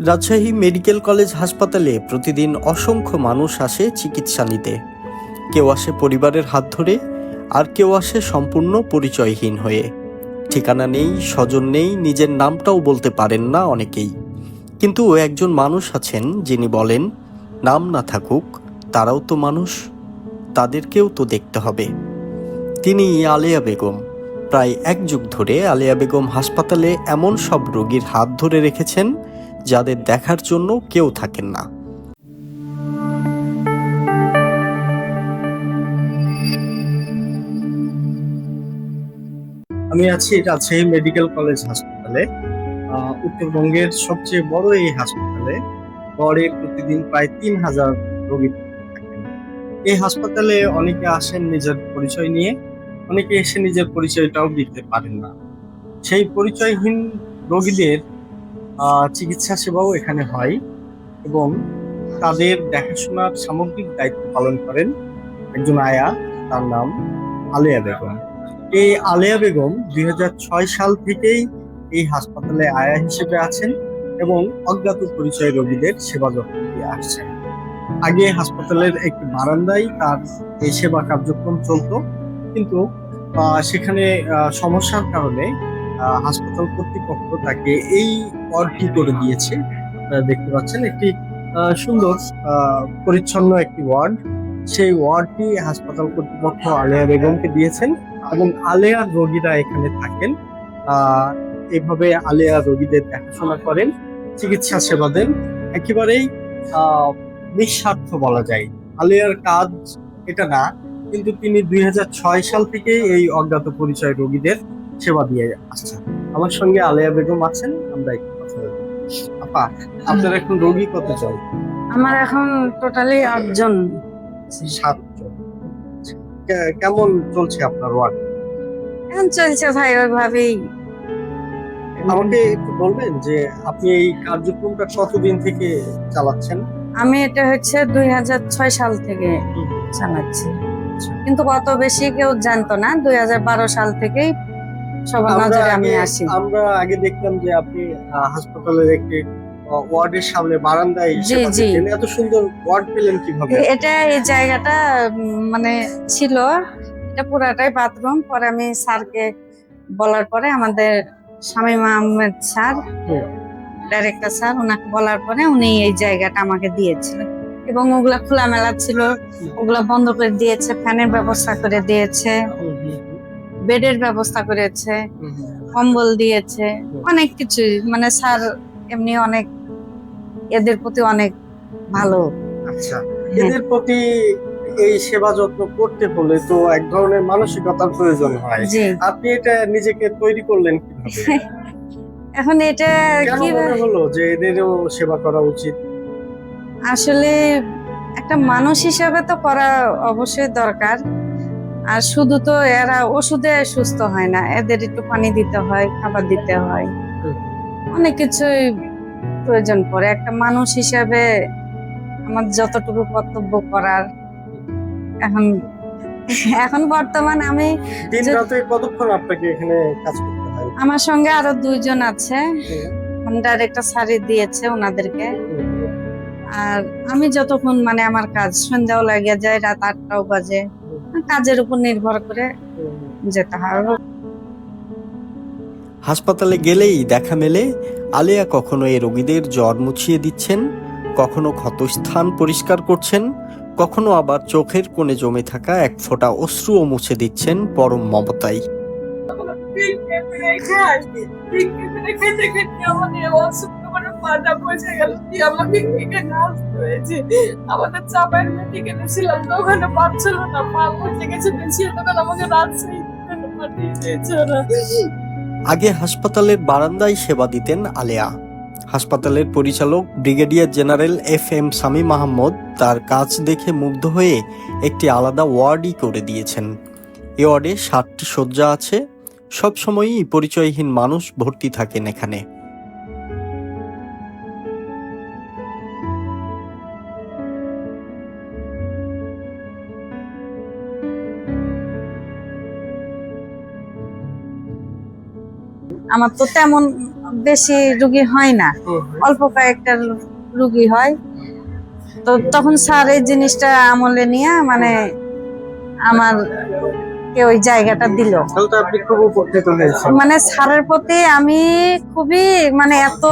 Rajshahi medical college হাসপাতালে প্রতিদিন অসংখ্য মানুষ আসে চিকিৎসা নিতে। কেউ আসে পরিবারের হাত ধরে, আর কেউ আসে সম্পূর্ণ পরিচয়হীন হয়ে। ঠিকানা নেই, স্বজন নেই, নিজের নামটাও বলতে পারেন না অনেকেই। কিন্তু একজন মানুষ আছেন যিনি বলেন, নাম না থাকুক, তারাও তো মানুষ, তাদেরকেও তো দেখতে হবে। তিনি আলেয়া বেগম। প্রায় এক যুগ ধরে আলেয়া বেগম হাসপাতালে এমন সব রোগীর হাত ধরে রেখেছেন যাদের দেখার জন্য কেউ থাকেন না। আমি আছি রাজশাহী মেডিকেল কলেজ হাসপাতালে। উত্তরবঙ্গের সবচেয়ে বড় এই হাসপাতালে গড়ে প্রতিদিন প্রায় তিন হাজার রোগী থাকেন। এই হাসপাতালে অনেকে আসেন নিজের পরিচয় নিয়ে, অনেকে এসে নিজের পরিচয়টাও দিতে পারেন না। সেই পরিচয়হীন রোগীদের চিকিৎসা সেবাও এখানে হয় এবং তাদের দেখাশোনার সামগ্রিক দায়িত্ব পালন করেন একজন আয়া, তার নাম আলেয়া বেগম। এই আলেয়া বেগম দুই হাজার ছয় সাল থেকেই এই হাসপাতালে আয়া হিসেবে আছেন এবং অজ্ঞাত পরিচয় রোগীদের সেবা যত্ন দিয়ে আসছেন। আগে হাসপাতালের একটি বারান্দায় তার এই সেবা কার্যক্রম চলতো, কিন্তু সেখানে সমস্যার কারণে হাসপাতাল কর্তৃপক্ষ তাকে এই ওয়ার্ডটি করে দিয়েছে। দেখতে পাচ্ছেন একটি সুন্দর পরিচ্ছন্ন একটি ওয়ার্ড। সেই ওয়ার্ডটি হাসপাতাল কর্তৃপক্ষ আলেয়া বেগমকে দিয়েছেন এবং আলেয়ার রোগীরা এখানে থাকেন। এভাবে আলেয়া রোগীদের দেখাশোনা করেন, চিকিৎসা সেবা দেন। একেবারেই নিঃস্বার্থ বলা যায়। আলেয়ার কাজ এটা না, কিন্তু তিনি দুই হাজার ছয় সাল থেকে এই অজ্ঞাত পরিচয় রোগীদের সেবা দিয়ে আসছেন আমার সঙ্গে আলেয়া বেগম আছেন আমরা একটু কথা বলব। আপা আপনার এখন রোগী কতজন? আমার এখন টোটালি আটজন। সাতজন। কেমন চলছে আপনার ওয়ার্ড এখন চলছে ভাই ওইভাবেই। আমাকে একটু বলবেন যে আপনি এই কার্যক্রমটা কতদিন থেকে চালাচ্ছেন? আমি এটা হচ্ছে দুই হাজার ছয় সাল থেকে চালাচ্ছি। কিন্তু কত বেশি কেউ জানতো না দুই হাজার বারো সাল থেকেই সবার নজরে আমি আসি। আমরা আগে দেখতাম যে আপনি হাসপাতালের একটি ওয়ার্ডের সামনে বারান্দায় জি, জি। এত সুন্দর ওয়ার্ড পেলেন কীভাবে? এটা এই জায়গাটা মানে ছিল। এটা পুরাটাই বাথরুম। পরে আমি স্যারকে বলার পরে আমাদের Shamim Ahmed sir. Director sir ওনাকে বলার পরে উনি এই জায়গাটা আমাকে দিয়েছিলেন এবং ওগুলা খোলামেলা ছিল। ওগুলা বন্ধ করে দিয়েছে ফ্যানের ব্যবস্থা করে দিয়েছে। বেডের ব্যবস্থা করেছে। কম্বল দিয়েছে অনেক কিছু মানে স্যার এমনি অনেক এদের প্রতি অনেক ভালো। আচ্ছা এদের প্রতি এই সেবা যত্ন করতে হলে তো এক ধরনের মানসিকতার প্রয়োজন হয়। আপনি এটা নিজেকে তৈরি করলেন কীভাবে? এখন এটা কি হলো যে এদেরও সেবা করা উচিত? আসলে একটা মানুষ হিসাবে তো করা অবশ্যই দরকার। আর শুধু তো এরা ওষুধে সুস্থ হয় না এদের একটু পানি দিতে হয় খাবার দিতে হয়। অনেক কিছুই প্রয়োজন পড়ে। একটা মানুষ হিসাবে আমার যতটুকু কর্তব্য করার এখন এখন বর্তমান আমি দিন যে- কতক্ষণ আপনাকে এখানে কাজ করতে হয়? আমার সঙ্গে আরও দুইজন আছে। ডাইরেক্টর সারি দিয়েছে ওনাদেরকে। আর আমি যতক্ষণ মানে আমার কাজ সন্ধ্যাও লাগিয়ে যায় রাত আটটাও বাজে। কাজের উপর নির্ভর করে যেতে হয় হাসপাতালে গেলেই দেখা মেলে আলেয়া কখনো এই রোগীদের জ্বর মুছিয়ে দিচ্ছেন কখনো ক্ষতস্থান পরিষ্কার করছেন কখনো আবার চোখের কোণে জমে থাকা এক ফোঁটা অশ্রুও মুছে দিচ্ছেন পরম মমতায় আমাদের চাপাই মেডিকেলে ছিলাম তো ওখানে পাচ্ছিল না। পা গেছে বেশি আমাকে রাজশাহী পাঠিয়ে দিয়েছে ওরা। আগে হাসপাতালের বারান্দায় সেবা দিতেন আলেয়া। হাসপাতালের পরিচালক brigadier general F M Sami Mahmud তার কাজ দেখে মুগ্ধ হয়ে একটি আলাদা ওয়ার্ডই করে দিয়েছেন। এ ওয়ার্ডে ষাটটি শয্যা আছে, সবসময়ই পরিচয়হীন মানুষ ভর্তি থাকেন এখানে। আমার তো তেমন বেশি রুগী হয় না। অল্প কয়েকটা রুগী হয়। তো তখন স্যার এই জিনিসটা আমলে নিয়ে মানে আমার কে ওই জায়গাটা দিল। মানে স্যারের প্রতি আমি খুবই মানে এত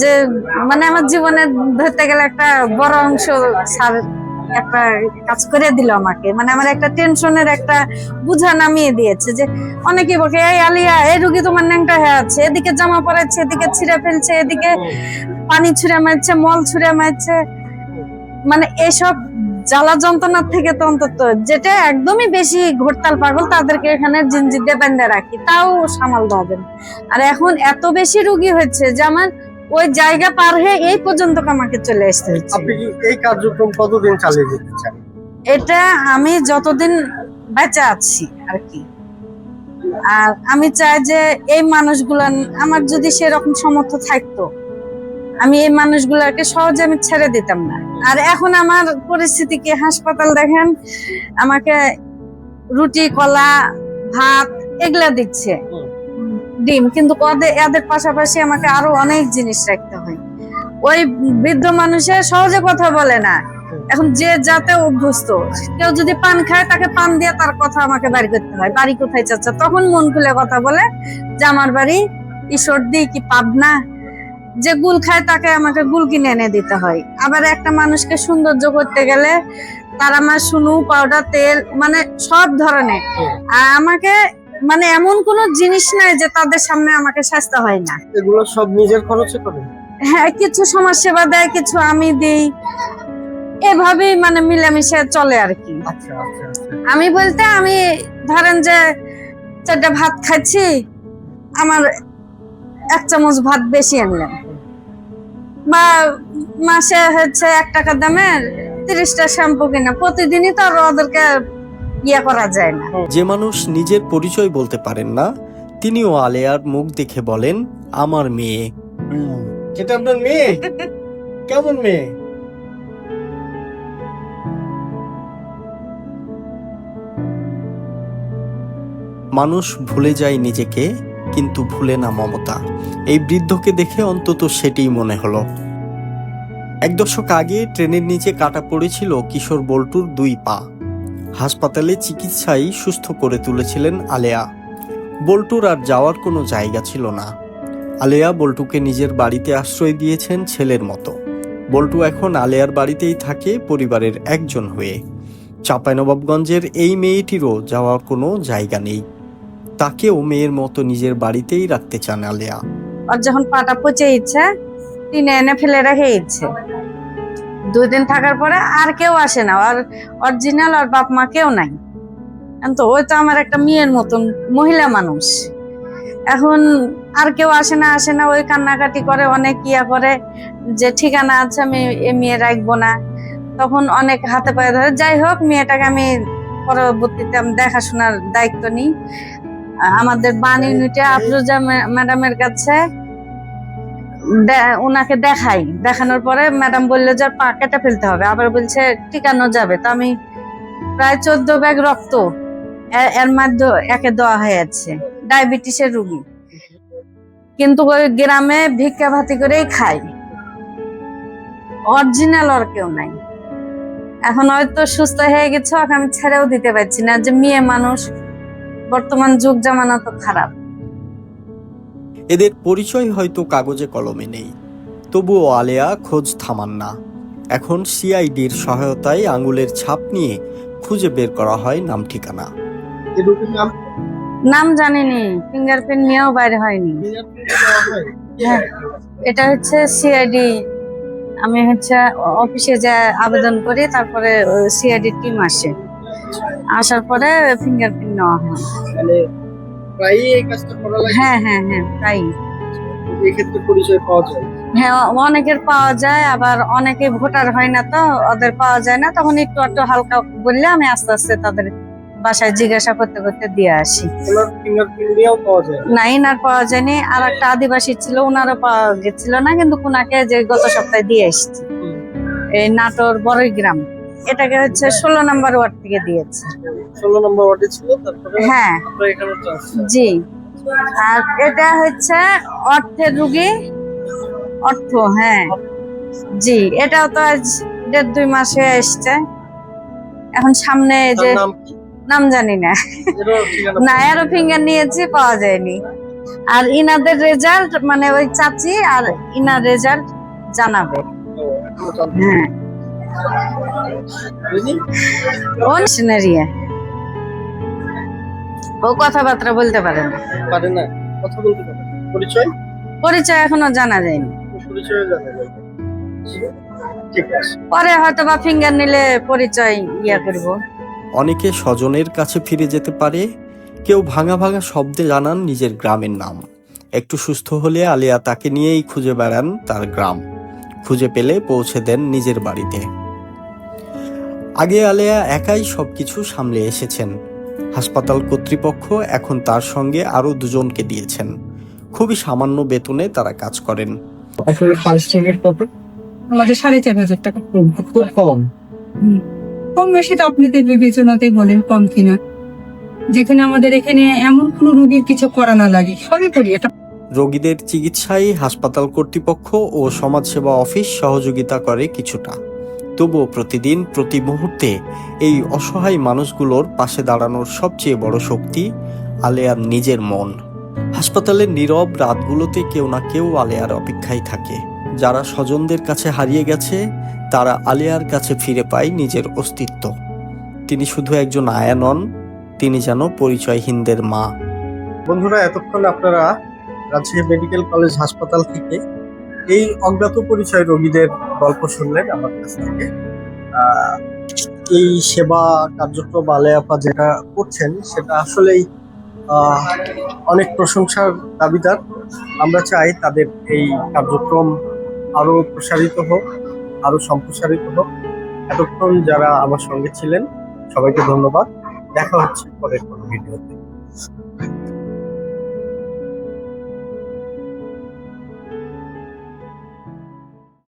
যে মানে আমার জীবনে ধরতে গেলে একটা বড় অংশ স্যার একটা কাজ করে দিল আমাকে। মানে আমার একটা টেনশনের একটা বুঝা নামিয়ে দিয়েছে যে অনেকে বকে এই আলিয়া, এই রুগী তোমার ন্যাংটা হয়ে আছে। এদিকে জামা পরাচ্ছে এদিকে ছিঁড়ে ফেলছে, এদিকে পানি ছুঁড়ে মারছে, মল ছুঁড়ে মারছে। মানে এসব জ্বালা যন্ত্রণার থেকে তো অন্তত যেটা একদমই বেশি ঘোরতাল পাগল, তাদেরকে এখানে জিনজির দিয়ে বেঁধে রাখি। তাও সামাল হবে না। আর এখন এত বেশি রুগী হয়েছে যে আমার ওই জায়গা পার হয়ে এই পর্যন্ত আমাকে চলে আসতে হচ্ছে। আপনি এই কার্যক্রম কতদিন চালিয়ে যেতে চান? এটা আমি যতদিন বেঁচে আছি আর কি। আর আমি চাই যে এই মানুষগুলা আমার যদি সেরকম সমর্থ থাকতো আমি এই মানুষগুলাকে সহজে আমি ছেড়ে দিতাম না। আর এখন আমার পরিস্থিতি কি? হাসপাতাল দেখেন আমাকে রুটি কলা ভাত এগুলা দিচ্ছে। ডিম কিন্তু এদের পাশাপাশি আমাকে আরও অনেক জিনিস রাখতে হয়। ওই বৃদ্ধ মানুষের সহজে কথা বলে না। এখন যে যাতে অভ্যস্ত কেউ যদি পান খায় তাকে পান দিয়ে তার কথা আমাকে বাড়ি করতে হয়। বাড়ি কোথায় চাচ্ছে তখন মন খুলে কথা বলে যে আমার বাড়ি ঈশ্বর দি কি পাবনা? যে গুল খায় তাকে আমাকে গুল কিনে এনে দিতে হয়। আবার একটা মানুষকে সৌন্দর্য করতে গেলে তার আমার শুনু পাউডার তেল মানে সব ধরনের। আর আমাকে মানে এমন কোন জিনিস নাই যে তাদের সামনে আমাকে স্বাস্থ্য হয় না। এগুলো সব নিজের খরচে করেন হ্যাঁ কিছু সমাজ সেবা দেয় কিছু আমি দিই। এভাবেই মানে মিলেমিশে চলে আর কি। আচ্ছা আচ্ছা আচ্ছা। আমি বলতে আমি ধরেন যে চারটা ভাত খাচ্ছি আমার এক চামচ ভাত বেশি আনলেন। বা মাসে হচ্ছে এক টাকা দামের তিরিশটা শ্যাম্পু কিনা প্রতিদিনই তো আর ওদেরকে ইয়ে করা যায় না। যে মানুষ নিজের পরিচয় বলতে পারেন না তিনিও আলেয়ার মুখ দেখে বলেন আমার মেয়ে। এটা আপনার মেয়ে? কেমন মেয়ে? মানুষ ভুলে যায় নিজেকে কিন্তু ভুলে না মমতা। এই বৃদ্ধকে দেখে অন্তত সেটিই মনে হলো। এক দশক আগে ট্রেনের নিচে কাটা পড়েছিল কিশোর বল্টুর দুই পা। হাসপাতালে চিকিৎসায় সুস্থ করে তুলেছিলেন আলেয়া। বল্টুর আর যাওয়ার কোনো জায়গা ছিল না। আলেয়া বল্টুকে নিজের বাড়িতে আশ্রয় দিয়েছেন ছেলের মতো। বল্টু এখন আলেয়ার বাড়িতেই থাকে পরিবারের একজন হয়ে। চাঁপাইনবাবগঞ্জের এই মেয়েটিরও যাওয়ার কোনো জায়গা নেই। তাকেও মেয়ের মতো নিজের বাড়িতেই রাখতে চান আলেয়া। আর যখন পাটা পচে ইচ্ছে, টিনে এনে ফেলে রেখে ইচ্ছে। দুই দিন থাকার পরে আর কেউ আসে না। আর অরিজিনাল আর বাপ মা কেউ নাই। তো ওই তো আমার একটা মেয়ের মতন মহিলা মানুষ। এখন আর কেউ আসে না আসে না, ওই কান্নাকাটি করে, অনেক ইয়া করে যে ঠিকানা আছে আমি এ মেয়ে রাখব না। তখন অনেক হাতে পায়ে ধরে। যাই হোক, মেয়েটাকে আমি পরবর্তীতে আমি দেখাশোনার দায়িত্ব নিই। আমাদের বাণী ইউনিটে আফরোজা ম্যাডামের কাছে ওনাকে দেখাই। দেখানোর পরে ম্যাডাম বলল যে পা কেটে ফেলতে হবে। আবার বলছে টিকানো যাবে। তো আমি প্রায় চোদ্দ ব্যাগ রক্ত এর মধ্যে একে দেওয়া হয়েছে, ডায়াবেটিসের রুগী। কিন্তু ওই গ্রামে ভিক্ষা ভাতি করেই খাই। অরিজিনাল আর কেউ নাই। এখন হয়তো সুস্থ হয়ে গেছে, ওকে আমি ছেড়েও দিতে পারছি না। যে মেয়ে মানুষ, বর্তমান যুগ জামানা তো খারাপ। এদের পরিচয় হয়তো কাগজে কলমে নেই। তবুও আলেয়া খোঁজ থামান না। এখন সিআইডির সহায়তায় আঙুলের ছাপ নিয়ে খুঁজে বের করা হয় নাম ঠিকানা। নাম? নাম জানিনি ফিঙ্গারপ্রিন্ট নিয়েও বাইরে হয়নি। হয়? হ্যাঁ এটা হচ্ছে সিআইডি। আমি হচ্ছে অফিসে যা আবেদন করি তারপরে সিআইডি টিম আসে। আসার পরে ফিঙ্গারপ্রিন্ট নেওয়া হয়। প্রায়ই এই কাজটা করা লাগে? হ্যাঁ হ্যাঁ হ্যাঁ তাই এই ক্ষেত্রে পরিচয় পাওয়া যায়? হ্যাঁ অনেকের পাওয়া যায় আবার অনেকে ভোটার হয় না তো ওদের পাওয়া যায় না তখন একটু একটু হালকা বললে আমি আস্তে আস্তে তাদের বাসায় জিজ্ঞাসা করতে করতে দিয়ে আসি। ওনার ফিঙ্গারপ্রিন্ট দিয়েও পাওয়া না ইনার পাওয়া যায়নি আর একটা আদিবাসী ছিল ওনারও পাওয়া গেছিল না কিন্তু কোনাকে যে গত সপ্তাহে দিয়ে এসেছি। এই নাটোর বড়ই গ্রাম। এটাকে হচ্ছে ষোলো নম্বর ওয়ার্ড থেকে দিয়েছে। ষোলো নম্বর ওয়ার্ডে ছিল তারপরে হ্যাঁ। জি। আর এটা হচ্ছে অর্থের রুগী। অর্থ হ্যাঁ। জি এটাও তো আজ দেড় দুই মাসে এসছে। এখন সামনে যে নাম জানি না। এরও না এরো ফিঙ্গার নিয়েছি পাওয়া যায়নি। আর ইনাদের রেজাল্ট মানে ওই চাচি আর ইনার রেজাল্ট জানাবে। হ্যাঁ। ও মিশনারিয়া ও কথাবার্তা বলতে পারে না। পারে না। কথা বলতে পারে পরিচয়? পরিচয় এখনও জানা যায়নি। পরিচয় জানা যায় না। ঠিক আছে। পরে হয়তো বা ফিঙ্গার নিলে পরিচয় ইয়া করব। অনেকে স্বজনের কাছে ফিরে যেতে পারে। কেউ ভাঙা ভাঙা শব্দে জানান নিজের গ্রামের নাম। একটু সুস্থ হলে আলিয়া তাকে নিয়েই খুঁজে বেড়ান তার গ্রাম। খুঁজে পেলে পৌঁছে দেন নিজের বাড়িতে। আগে আলেয়া একাই সবকিছু সামলে এসেছেন। হাসপাতাল কর্তৃপক্ষ এখন তার সঙ্গে আরও দুজনকে দিয়েছেন। খুবই সামান্য বেতনে তারা কাজ করেন। আসলে ফার্স্ট টিকেট কত আমাদের সাড়ে চার হাজার টাকা। খুব কম। কম বেশি তো আপনাদের বিবেচনাতেই বলেন কম কিনা। যেখানে আমাদের এখানে এমন কোনো রোগীর কিছু করা না লাগে সবই করি এটা। রোগীদের চিকিৎসায় হাসপাতাল কর্তৃপক্ষ ও সমাজসেবা অফিস সহযোগিতা করে কিছুটা। তবুও প্রতিদিন, প্রতি মুহূর্তে এই অসহায় মানুষগুলোর পাশে দাঁড়ানোর সবচেয়ে বড় শক্তি আলেয়ার নিজের মন। হাসপাতালের নীরব রাতগুলোতে কেউ না কেউ আলেয়ার অপেক্ষায় থাকে। যারা স্বজনদের কাছে হারিয়ে গেছে, তারা আলেয়ার কাছে ফিরে পায় নিজের অস্তিত্ব। তিনি শুধু একজন আয়া নন, তিনি যেন পরিচয়হীনদের মা। বন্ধুরা, এতক্ষণ আপনারা রাজশাহী মেডিকেল কলেজ হাসপাতাল থেকে এই অজ্ঞাত পরিচয় রোগীদের গল্প শুনলেন আমার কাছ থেকে। এই সেবা কার্যক্রম আলেয়াপা যেটা করছেন, সেটা আসলেই অনেক প্রশংসার দাবিদার। আমরা চাই তাদের এই কার্যক্রম আরও প্রসারিত হোক আরও সম্প্রসারিত হোক। এতক্ষণ যারা আমার সঙ্গে ছিলেন, সবাইকে ধন্যবাদ। দেখা হচ্ছে পরের কোনো ভিডিওতে।